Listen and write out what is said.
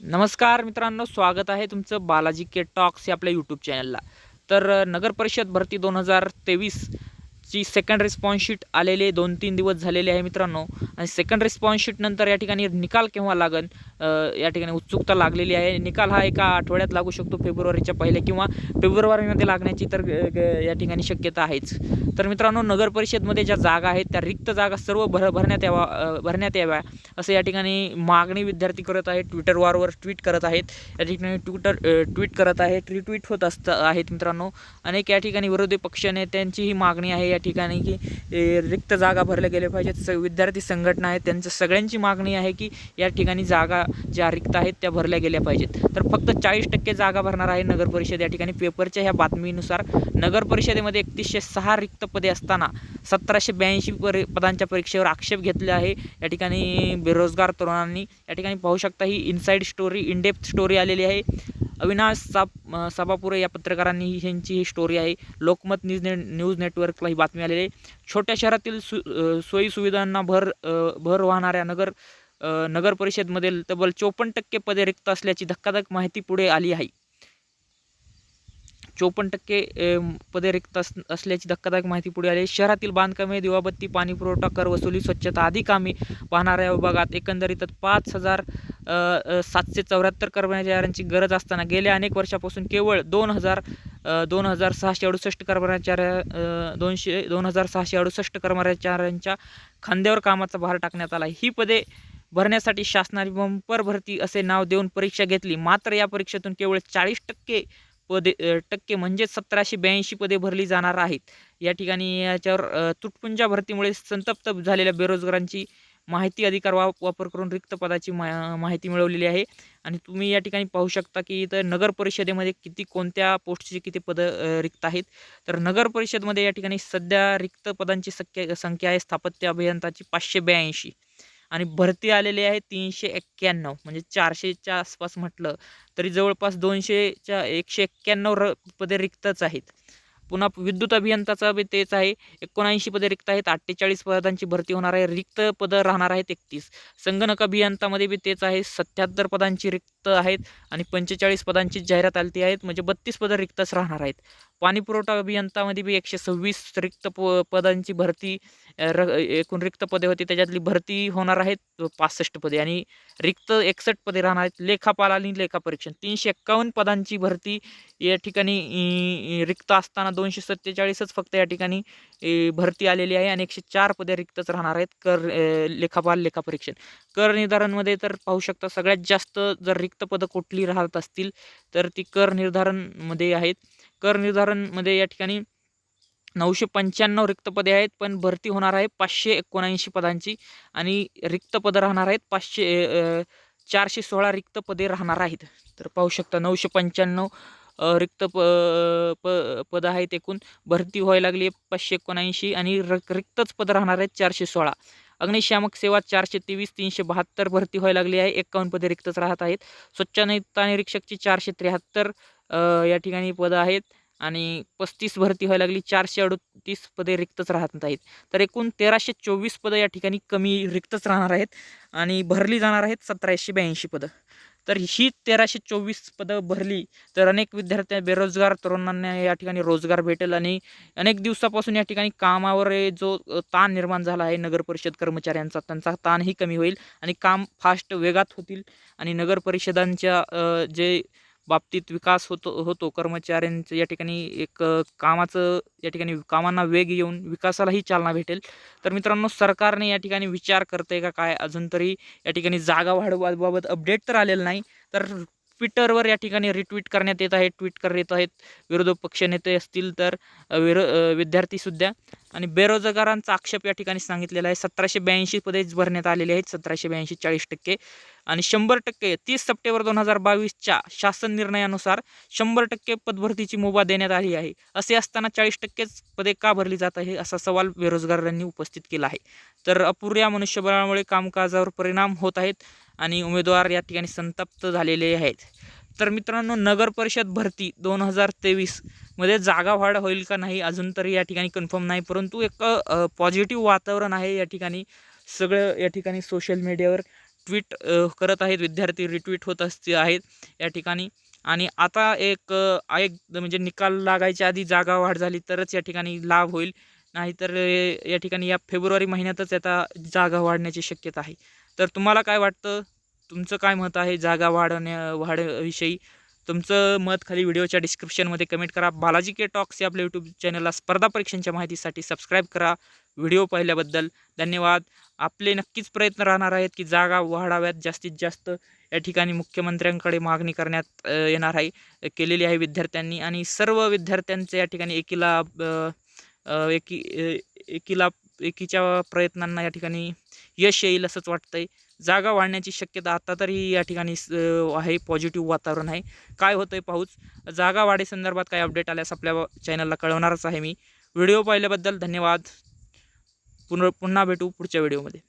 नमस्कार मित्रांनो स्वागत आहे तुमचं बालाजी के टॉक्स या आपल्या यूट्यूब चॅनलला तर नगर परिषद भरती दोन हजार तेवीस ची सेकंड रिस्पॉन्स शीट आलेले दोन तीन दिवस झालेले आहे मित्रांनो. आणि सेकंड रिस्पॉन्स शीट नंतर या ठिकाणी निकाल केव्हा लागन? या ठिकाणी उत्सुकता लागलेली आहे. निकाल हा एका आठवड्यात लागू शकतो फेब्रुवारीच्या पहिले किंवा फेब्रुवारीमध्ये लागण्याची तर या ठिकाणी शक्यता आहेच. तर मित्रांनो नगर परिषदमध्ये ज्या जागा आहेत त्या रिक्त जागा सर्व भर भरण्यात यावा भरण्यात याव्या असं या ठिकाणी मागणी विद्यार्थी करत आहेत. ट्विटरवर ट्विट करत आहेत. या ठिकाणी ट्विटर ट्विट करत आहेत. रिट्विट होत असत आहेत मित्रांनो. अनेक या ठिकाणी विरोधी पक्षाने नेत्यांची ही मागणी आहे. या ठिकाणी की रिक्त जागा भरल्या गेल्या पाहिजेत. स विद्यार्थी संघटना आहेत त्यांचं सगळ्यांची मागणी आहे की या ठिकाणी जागा ज्या रिक्त आहेत त्या भरल्या गेल्या पाहिजेत. तर फक्त चाळीस टक्के जागा भरणार आहे नगर परिषद या ठिकाणी. पेपरच्या ह्या बातमीनुसार नगर परिषदेमध्ये एकतीसशे सहा रिक्त पदे असताना सतराशे ब्याऐंशी परि पदांच्या परीक्षेवर आक्षेप घेतले आहे. या ठिकाणी बेरोजगार तरुणांनी या ठिकाणी पाहू शकता ही inside story in depth story आलेली आहे. अविनाश साप साबापुरे सभापुरे या पत्रकारांनी ही ह्यांची ही स्टोरी आहे. लोकमत न्यूज ने न्यूज नेटवर्कला ही बातमी आलेली आहे. छोट्या शहरातील सु सोयीसुविधांना सोयी सुविधांना भर भर वाहणाऱ्या नगर नगर परिषदमधील तब्बल चोपन्न टक्के पदे रिक्त असल्याची धक्कादायक माहिती पुढे आली आहे. चोपन्न टक्के पदे रिक्त अस असल्याची धक्कादायक माहिती पुढे आली आहे. शहरातील बांधकामे दिवाबत्ती पाणी पुरवठा कर वसुली स्वच्छता आदी कामे पाहणाऱ्या विभागात एकंदरीतच पाच हजार सातशे चौऱ्याहत्तर कर्मचाऱ्यांची गरज असताना गेल्या अनेक वर्षापासून केवळ दोन हजार दोन हजार सहाशे अडुसष्ट कर्मचाऱ्या दोनशे दोन हजार सहाशे अडुसष्ट कर्मचाऱ्यांच्या खांद्यावर कामाचा भार टाकण्यात आला. ही पदे भरण्यासाठी शासनाने बंपर भरती असे नाव देऊन परीक्षा घेतली. मात्र या परीक्षेतून केवळ चाळीस टक्के पदे टक्के म्हणजेच सतराशे ब्याऐंशी पदे भरली जाणार आहेत. या ठिकाणी याच्यावर तुटपुंजा भरतीमुळे संतप्त झालेल्या बेरोजगारांची माहिती अधिकार वा वापर करून रिक्त पदाची मा माहिती मिळवलेली आहे. आणि तुम्ही या ठिकाणी पाहू शकता की इथं नगर परिषदेमध्ये किती कोणत्या पोस्टची किती पदं रिक्त आहेत. तर नगर परिषदमध्ये या ठिकाणी सध्या रिक्त पदांची संख्या संख्या आहे स्थापत्य अभियंताची पाचशे ब्याऐंशी. आणि भरती आलेली आहे तीनशे एक्क्याण्णव म्हणजे चारशेच्या आसपास म्हटलं तरी जवळपास दोनशेच्या एकशे एक्क्याण्णव र पदे रिक्तच आहेत. पुन्हा विद्युत अभियंताचा बी तेच आहे. एकोणऐंशी पदे रिक्त आहेत. अठ्ठेचाळीस पदांची भरती होणार आहे. रिक्त पदं राहणार आहेत एकतीस. संगणक अभियंतामध्ये बी तेच आहे. सत्याहत्तर पदांची रिक्त आहेत आणि पंचेचाळीस पदांची जाहिरात आली आहेत. म्हणजे बत्तीस पदं रिक्तच राहणार आहेत. पाणीपुरवठा अभियंतामध्ये बी एकशे सव्वीस रिक्त प पदांची भरती र एकूण रिक्त पदे होती. त्याच्यातली भरती होणार आहेत पासष्ट पदे आणि रिक्त एकसष्ट पदे राहणार आहेत. लेखापाल आणि लेखापरीक्षण. तीनशे एक्कावन्न पदांची भरती या ठिकाणी रिक्त असताना दोनशे सत्तेचाळीसच फक्त या ठिकाणी भरती आलेली आहे आणि एकशे चार पदे रिक्तच राहणार आहेत कर लेखापाल लेखापरीक्षण. कर निर्धारणमध्ये तर पाहू शकता सगळ्यात जास्त जर रिक्त पदं कुठली राहत असतील तर ती कर निर्धारणमध्ये आहेत. कर निर्धारणमध्ये या ठिकाणी नऊशे पंच्याण्णव रिक्त पदे आहेत पण भरती होणार आहे पाचशे एकोणऐंशी पदांची आणि रिक्त पदं राहणार आहेत पाचशे चारशे सोळा रिक्त पदे राहणार आहेत. तर पाहू शकता नऊशे पंच्याण्णव रिक्त प प पदं आहेत एकूण. भरती व्हायला लागली आहे पाचशे एकोणऐंशी आणि र रिक्तच पदं राहणार आहेत चारशे सोळा. अग्निशामक सेवा चारशे तेवीस तीनशे बहात्तर भरती व्हायला लागली आहे. एकावन्न पदे रिक्तच राहत आहेत. स्वच्छता निरीक्षकची चारशे त्र्याहत्तर या ठिकाणी पदं आहेत आणि पस्तीस भरती व्हायला लागली. चारशे अडतीस पदे रिक्तच राहत आहेत तर एकूण तेराशे चोवीस पदं या ठिकाणी कमी रिक्तच राहणार आहेत आणि भरली जाणार आहेत सतराशे ब्याऐंशी पदं. तर ही तेराशे चोवीस पदं भरली तर अनेक विद्यार्थ्या बेरोजगार तरुणांना या ठिकाणी रोजगार भेटेल आणि अनेक दिवसापासून या ठिकाणी कामावर जो ताण निर्माण झाला आहे नगर परिषद कर्मचाऱ्यांचा. त्यांचा ताणही कमी होईल आणि काम फास्ट वेगात होतील आणि नगर परिषदांच्या जे बाबतीत विकास होतो होतो. कर्मचाऱ्यांचं या ठिकाणी एक कामाचं या ठिकाणी कामांना वेग येऊन विकासालाही चालना भेटेल. तर मित्रांनो सरकारने या ठिकाणी विचार करते का काय? अजून तरी या ठिकाणी जागा वाढवाबाबत अपडेट तर आलेलं नाही. तर ट्विटरवर या ठिकाणी रिट्विट करण्यात येत आहे ट्विट करत येत आहेत विरोधी पक्षनेते असतील तर विरो विद्यार्थीसुद्धा आणि बेरोजगारांचा आक्षेप या ठिकाणी सांगितलेला आहे. सतराशे ब्याऐंशी पदेच भरण्यात आलेले आहेत. सतराशे ब्याऐंशी चाळीस टक्के. आणि शंभर टक्के तीस सप्टेंबर दोन हजार बावीसच्या शासन निर्णयानुसार शंभर टक्के पदभरतीची मुभा देण्यात आली आहे. असे असताना चाळीस टक्केच पदे का भरली जात आहे असा सवाल बेरोजगारांनी उपस्थित केला आहे. तर अपुऱ्या मनुष्यबळामुळे कामकाजावर परिणाम होत आहेत आणि उमेदवार या ठिकाणी संतप्त झालेले आहेत. तर मित्रांनो नगर परिषद भरती दोन हजार तेवीसमध्ये जागा वाढ होईल का नाही अजून तरी या ठिकाणी कन्फर्म नाही. परंतु एक पॉझिटिव्ह वातावरण आहे या ठिकाणी. सगळं या ठिकाणी सोशल मीडियावर ट्विट करत आहेत विद्यार्थी रिट्विट होत असते आहेत या ठिकाणी. आणि आता एक एक म्हणजे निकाल लागायच्या आधी जागा वाढ झाली तरच या ठिकाणी लाभ होईल. नाहीतर या ठिकाणी या फेब्रुवारी महिन्यातच आता जागा वाढण्याची शक्यता आहे. तर तुम्हाला काय वाटतं? तुमचं काय मत आहे जागा वाढवण्या वाढविषयी? तुमचं मत खाली व्हिडिओच्या डिस्क्रिप्शनमध्ये कमेंट करा. बालाजी के टॉक्स या आपल्या यूट्यूब चॅनलला स्पर्धा परीक्षांच्या माहितीसाठी सबस्क्राईब करा. व्हिडिओ पाहिल्याबद्दल धन्यवाद. आपले नक्कीच प्रयत्न राहणार आहेत की जागा वाढाव्यात जास्तीत जास्त या ठिकाणी मुख्यमंत्र्यांकडे मागणी करण्यात येणार आहे केलेली आहे विद्यार्थ्यांनी. आणि सर्व विद्यार्थ्यांचे या ठिकाणी एकीला एकी एकीला एकीच्या प्रयत्नांना या ठिकाणी यश येईल असंच वाटतंय. जागा वाढण्याची शक्यता आता तरी या ठिकाणी स- आहे पॉझिटिव्ह वातावरण आहे. काय होतंय पाहूच जागा वाढीसंदर्भात काय अपडेट आल्यास आपल्या चॅनलला कळवणारच आहे मी. व्हिडिओ पाहिल्याबद्दल धन्यवाद. पुन्हा पुन्हा भेटू पुढच्या व्हिडिओमध्ये.